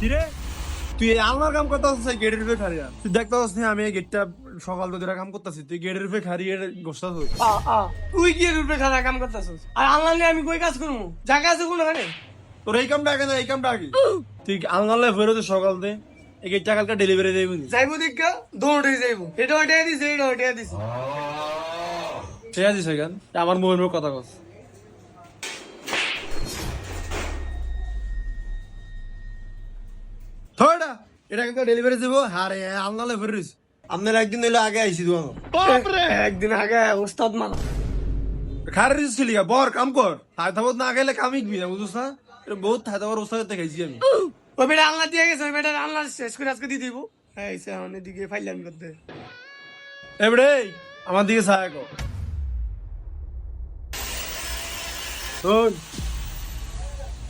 কিরে? তুই এই আলমার কাম করতে গেটের উপরে খারিয়া তুই দেখতে পাচ্ছিস না আমি এই গেটটা সকাল থেকে কাম করতেছি তুই গেটের উপরে খারিয়ে গোসটা তুই তুই কি রূপে খানা কাম করতেছিস? আর নিয়ে আমি কই কাজ করব জায়গা আছে কোনো এখানে তোর এই কামটা আগে না এই কামটা আগে। তুই আলমালে ফেরোতে সকাল দে এই গেটটা কালকে ডেলিভারি দেবি যাইবো দেখা দৌড়ে যাইবো। এটা ওইটা দিছে এটা ওইটা দিছে ঠিক আছে সেখান আমার মোবাইল কথা কস থোড়া এটা কিন্তু ডেলিভারি দেবো। হারে আলনালে ফেরিস আপনার একদিন হইলে আগে আইসি তোমার একদিন আগে ওস্তাদ মানা খার ছিলি বর কাম কর। থাবত না গেলে কামিক বি না বুঝছ না? বহুত থাবার ওস্তাদ দেখাইছি আমি। ওই বেটা আল্লাহ দিয়ে গেছে ওই বেটা আল্লাহ শেষ করে আজকে দিয়ে দিব। হ্যাঁ এসে আমার দিকে ফাইলাম করতে। এবারে আমার দিকে সাহায্য কর। শোন।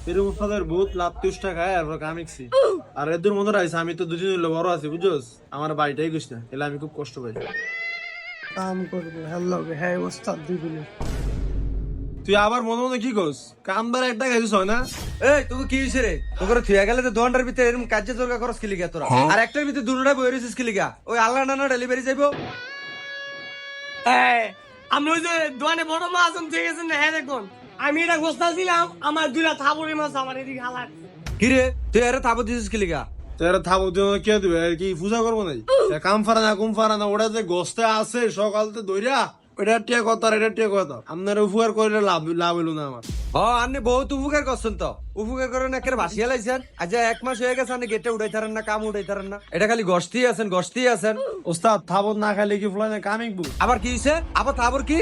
এরকম ওস্তাদের বহুত লাভ তুষ্টা খায় আর কামিকছি আর এদের মনে রাখছে আমি তো দুদিন হইল বড় আছি বুঝছস আমার বাড়িটাই গেছ না এলে আমি খুব কষ্ট পাই। কাম করবে হ্যালো হ্যাঁ ওস্তাদ দিয়ে তুই আবার মনে মনে কি করস? একটা গেছিস হয় না? এই তোকে কি হইছে রে? তোকে থুয়া গেলে তো দোকানটার ভিতরে এরকম কাজে তোর খরচ কি লিগা তোরা? আর একটার ভিতরে দুটোটা বই রয়েছিস কি লিগা? ওই আল্লাহ নানা ডেলিভারি যাইবো? এই, আমি ওই যে দোকানে বড় মাছ ঠিক আছে না হ্যাঁ দেখুন। আমি এটা গোস্তা ছিলাম আমার দুইটা থাবড়ি মাছ আমার এদিকে হালাক কি রে তুই আরে থাবো দিছিস কি লিগা? তোরা থাকো তুই কে দিবে? আর কি পূজা করব নাই কাম ফারা না কুম ফারা না ওটা যে গোস্তে আছে সকালতে দইরা ওটা টিয়া কথা আর এটা টিয়া কথা। আপনার উপকার করলে লাভ লাভ হইল না আমার। হ আপনি বহুত উপকার করছেন তো। উপকার করেন একের ভাসিয়া লাইছেন। আজ এক মাস হয়ে গেছে আপনি গেটে উঠাই থারেন না কাম উঠাই থারেন না। এটা খালি গস্তি আছেন গস্তি আছেন। ওস্তাদ থাবত না খাইলে কি ফুলাই না কামিক বু? আবার কি হইছে? আবার থাবর কি?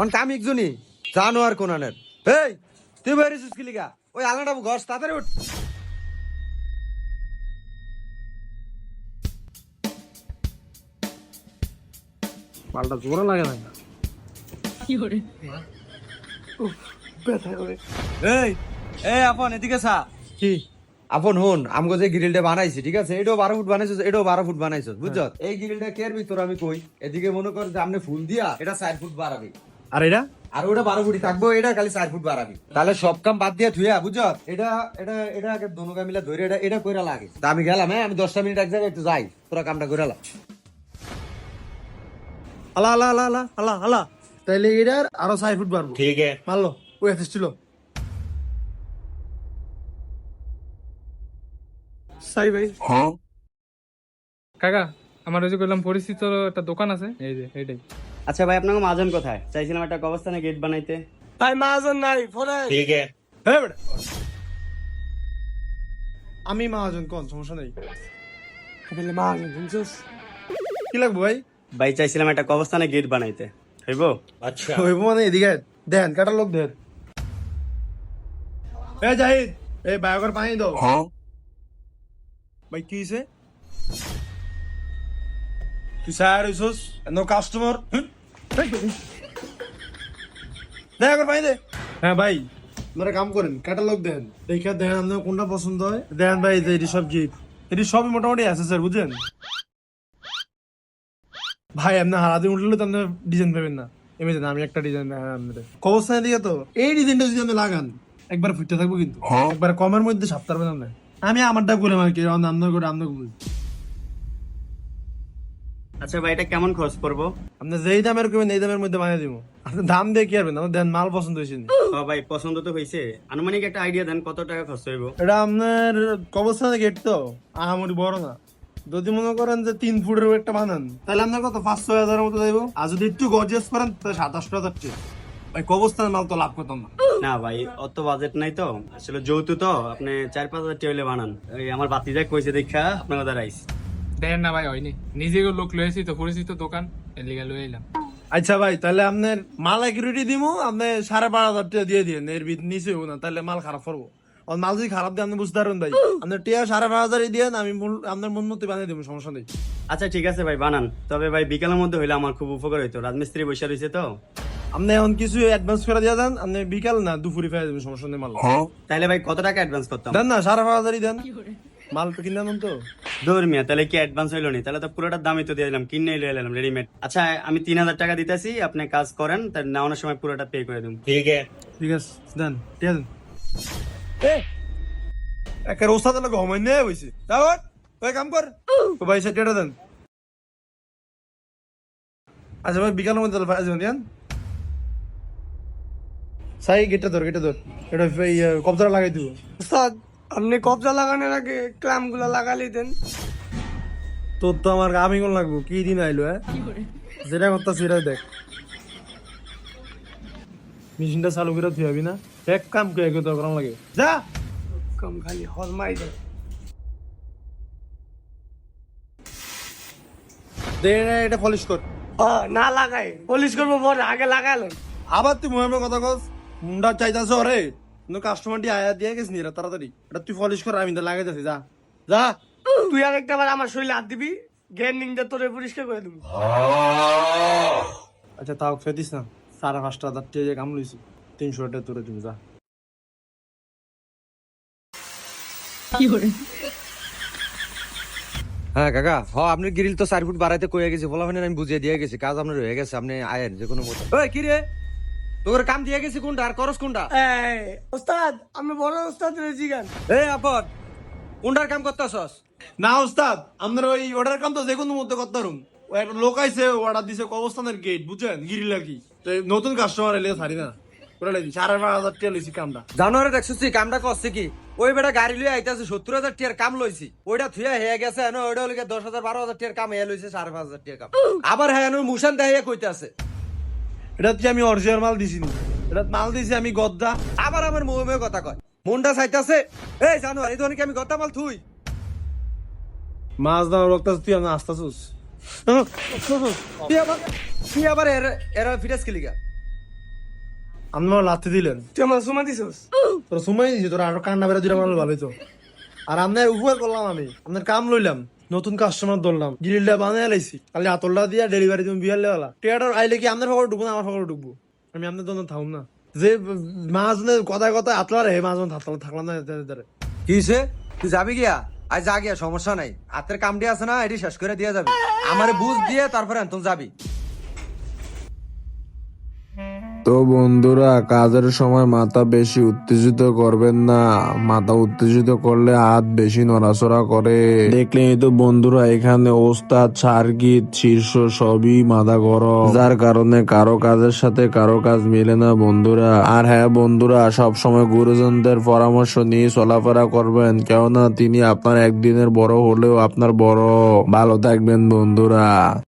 অন কাম একজনই জানো আর কোনানের। এই তুই বেরিয়েছিস কি লিগা? ওই আলাদা ঘর তাড়াতাড়ি উঠ। পাল্টা জোরে লাগে না। ব্যথা করে। এই এই আপন এদিকে সা। কি? আপন হন আমগো যে গ্রিলটা বানাইছি ঠিক আছে? এটাও বারো ফুট বানাইছো এটাও বারো ফুট বানাইছো বুঝছ? এই গ্রিলটা কেয়ার ভিতর আমি কই? এদিকে মনে কর যে আপনি ফুল দিয়া এটা চার ফুট বাড়াবি। আর এটা? আর ওটা বারো ফুটি থাকব এটা খালি চার ফুট বাড়াবি। তাহলে সব কাম বাদ দিয়ে থুয়া বুঝছ? এটা এটা এটা আগে দোনোকা মিলা ধরে এটা এটা কইরা লাগে। তা আমি গেলাম হ্যাঁ আমি দশটা মিনিট এক জায়গায় একটু যাই তোরা কামটা করে লাগ আলা আলা আলা আলা আলা আলা। তাইলে এটার আরও ছয় ফুট বাড়বো। ঠিক আছে। মারলো ওই আসছিল সাই ভাই। কাকা আমার ওই যে করলাম পরিচিত একটা দোকান আছে। এই যে এইটাই। আচ্ছা ভাই আপনাকে মাজন কোথায়? চাইছিলাম একটা কবস্থানে গেট বানাইতে। ভাই মাজন নাই ফোনে। হ্যাঁ বেটা। আমি মহাজন কোন সমস্যা নেই? বলে মাজন শুনছিস? কি লাগবো ভাই? ভাই চাইছিলাম একটা কবস্থানে গেট বানাইতে। হইব? হইব মানে এদিকে দেন কাটার লোক দেন। এ জাহিদ এই বায়োকার পানি দাও। ভাই কি হইছে? তুই স্যার হইছস? নো কাস্টমার দেখা কর পানি দে। হ্যাঁ ভাই। আপনারা কাম করেন ক্যাটালগ দেন। দেখা দেখেন আপনার কোনটা পছন্দ হয়। দেখেন ভাই এটি সব গিফট এটি সবই মোটামুটি আছে স্যার বুঝছেন ভাই আপনার উঠলে তো আপনার ডিজাইন পাবেন না। এমনি আমি একটা ডিজাইন আপনাদের। কবস্থানে দিকে তো? এই ডিজাইনটা যদি আপনি লাগান একবার ফুটতে থাকব কিন্তু। একবার কমের মধ্যে সাপ পারবেন আপনি। আমি আমারটা করে আর কি আপনার করে আপনার করে আচ্ছা ভাই এটা কেমন খরচ করব আপনি যেই দামের করবেন এই দামের মধ্যে বানিয়ে দিব। আপনি দাম দিয়ে কি পারবেন আমার দেন মাল পছন্দ হয়েছে। ও ভাই পছন্দ তো হয়েছে। আনুমানিক একটা আইডিয়া দেন কত টাকা খরচ হইব? এটা আপনার কবস্থানে গেট তো আহামরি বড় না। যদি মনে করেন যে তিন ফুটের একটা বানান তাহলে আপনার কত পাঁচ ছয় হাজারের মতো দেবো আর যদি একটু গর্জিয়াস করেন তাহলে সাতাশ হাজার ভাই কবস্থানের মাল তো লাভ করতাম না। না ভাই অত বাজেট নাই তো। আসলে যৌতু তো আপনি চার পাঁচ হাজার টেবিলে বানান। আমার বাতিজা কইছে দেখা আপনার কথা রাইস। দেখেন না ভাই হয়নি। নিজে লোক লয়েছি তো পরিচিত দোকান এর লিগা লয়ে এলাম আচ্ছা ভাই তাহলে আপনার মাল একুরিটি দিব আপনি সাড়ে বারো হাজার টাকা দিয়ে দিন এর ভিত নিচে না তাহলে মাল খারাপ করব। আর মাল যদি খারাপ দিয়ে আপনি বুঝতে পারবেন ভাই। আপনার টিয়া সাড়ে বারো হাজারই দিয়ে আমি আপনার মন মতো বানিয়ে দেবো সমস্যা নেই। আচ্ছা ঠিক আছে ভাই বানান। তবে ভাই বিকালের মধ্যে হইলে আমার খুব উপকার হইতো। রাজমিস্ত্রি বসে রয়েছে তো। আপনি এখন কিছু অ্যাডভান্স করে দিয়ে দেন আপনি বিকাল না দুপুরে ফেলে দেবেন সমস্যা নেই মাল। তাইলে ভাই কত টাকা অ্যাডভান্স করতাম? দেন না সাড়ে বারো হাজারই দেন। মাল তো কিনে আনুন তো। দৌড় মিয়া তাহলে কি অ্যাডভান্স হইল নি? তাহলে তো পুরোটার দামই তো দিয়ে দিলাম কিনে লয়ে এলাম রেডিমেড আচ্ছা আমি তিন হাজার টাকা দিতেছি আপনি কাজ করেন তার নেওয়ানোর সময় পুরোটা পে করে দিন ঠিক আছে। ঠিক আছে দেন ঠিক আছে এ একের ওস্তাদ লোক হমাই নে হইছে যাও ওই কাম কর। তো ভাই সে টেটা দেন। আচ্ছা ভাই বিকালের মধ্যে তাহলে আসবেন দেন। সাই গেটটা ধর গেটটা ধর। এটা এই কবজাটা লাগাই দিব। উস্তাদ আপনি কবজা লাগানোর আগে ক্ল্যাম্পগুলা লাগালি দেন। তোর তো আমার আমি কোন লাগবো কি দিন আইলো হ্যাঁ? যেটা করতা সেটা দেখ। মেশিনটা চালু করে তুই হবি না। এক কাম করে তোর করাম লাগে। যা! কম খালি হলমাই দেন দে এটা পলিশ কর। না লাগাই। পলিশ করব পরে আগে লাগালেন আবার তুই মহিমের কথা কস মুন্ডা চাইতাছ রে। কিন্তু কাস্টমারটি আয়া দিয়ে গেছিস নি তাড়াতাড়ি। এটা তুই পলিশ কর আমি তো লাগাই যাচ্ছি যা। যা। তুই আর একটা বার আমার শরীরে হাত দিবি গ্যান্ডিং দিয়ে তোরে পরিষ্কার করে দিবি। আচ্ছা তাও খেয়ে দিস না। সাড়ে পাঁচটা হাজার টাকা কাম লইছি। তিনশো টাকা তোরে তুমি যা। হ্যাঁ কাকা হ আপনি গ্রিল তো চার ফুট বাড়াইতে কয়ে গেছি বলা আমি বুঝিয়ে দিয়ে গেছি কাজ আপনার হয়ে গেছে আপনি আয়েন যে কোনো মতো কি রে? তোর কাম দিয়ে গেছি কোনটা আর করস কোনটা? এই ওস্তাদ আমি বড় ওস্তাদ রেজি গান এই আপদ কোনটার কাম করতেছস? না ওস্তাদ আপনার ওই অর্ডার কাম তো যে কোনো মধ্যে করতে পারুন ও একটা লোক আইছে অর্ডার দিছে কবস্থানের গেট বুঝছেন? গিরিলা কি তো নতুন কাস্টমার এলে সারি না। সাড়ে পাঁচ হাজার টাকা লইছি কামটা। জানুয়ারি দেখছিস কামটা করছে কি? ওই বেটা গাড়ি লইয়া আইতাছে সত্তর হাজার টিয়ার কাম লইছি। ওইটা থুয়া হয়ে গেছে ওইটা হলে দশ হাজার বারো হাজার টিয়ার কাম হয়ে লইছে সাড়ে পাঁচ হাজার টিয়ার কাম। আবার হ্যাঁ মুসান দেখাইয়া কইতে আছে এটা তুই আমি অরিজিনাল মাল দিছি নি এটা মাল দিছি আমি গদ্দা। আবার আমার মুহে কথা কয়। মনটা চাইতাছে এই জানুয়ারি এই ধরনের আমি গদ্দা মাল থুই। মাছ দাম রক্ত তুই আমি আসতাছুস তুই আবার তুই আবার এর- এরা ফিরাস কিলিগা আমার লাথি দিলেন। তুই আমার সুমা দিছস? তোর সময় দিছি তোর আরও কান্না বেড়া দুটা মাল ভালো তো। আর আপনার উপকার করলাম আমি আপনার কাম লইলাম। নতুন কাস্টমার ধরলাম। গ্রিলটা বানিয়ে লাইছি খালি আতলটা দিয়া ডেলিভারি তুমি বিয়ার লেওয়ালা। টিয়াটার আইলে কি আপনার ফকর ঢুকবো না আমার ফকর ঢুকবো? আমি আপনার দোকান থাকুন না। যে মাছ কথায় কথায় আতলা রে মাছ থাকলাম থাকলাম না। কি হইছে? তুই যাবি গিয়া? আজ যা গিয়া, সমস্যা নাই। হাতের কামটি আছে না, এটি শেষ করে দিয়ে যাবি। আমারে বুঝ দিয়ে তারপরে তুই যাবি। তো বন্ধুরা, কাজের সময় মাথা বেশি উত্তেজিত করবেন না। মাথা উত্তেজিত করলে হাত বেশি নড়াচড়া করে। দেখলেই তো বন্ধুরা, এখানে ওস্তাদ সার্গিত শীর্ষ সবই মাথা গরম। যার কারণে কারও কাজের সাথে কারও কাজ মিলে না বন্ধুরা। আর হ্যাঁ বন্ধুরা সব সময় গুরুজনদের পরামর্শ নিয়ে চলাফেরা করবেন। কেননা তিনি আপনার একদিনের বড় হলেও আপনার বড়। ভালো থাকবেন বন্ধুরা।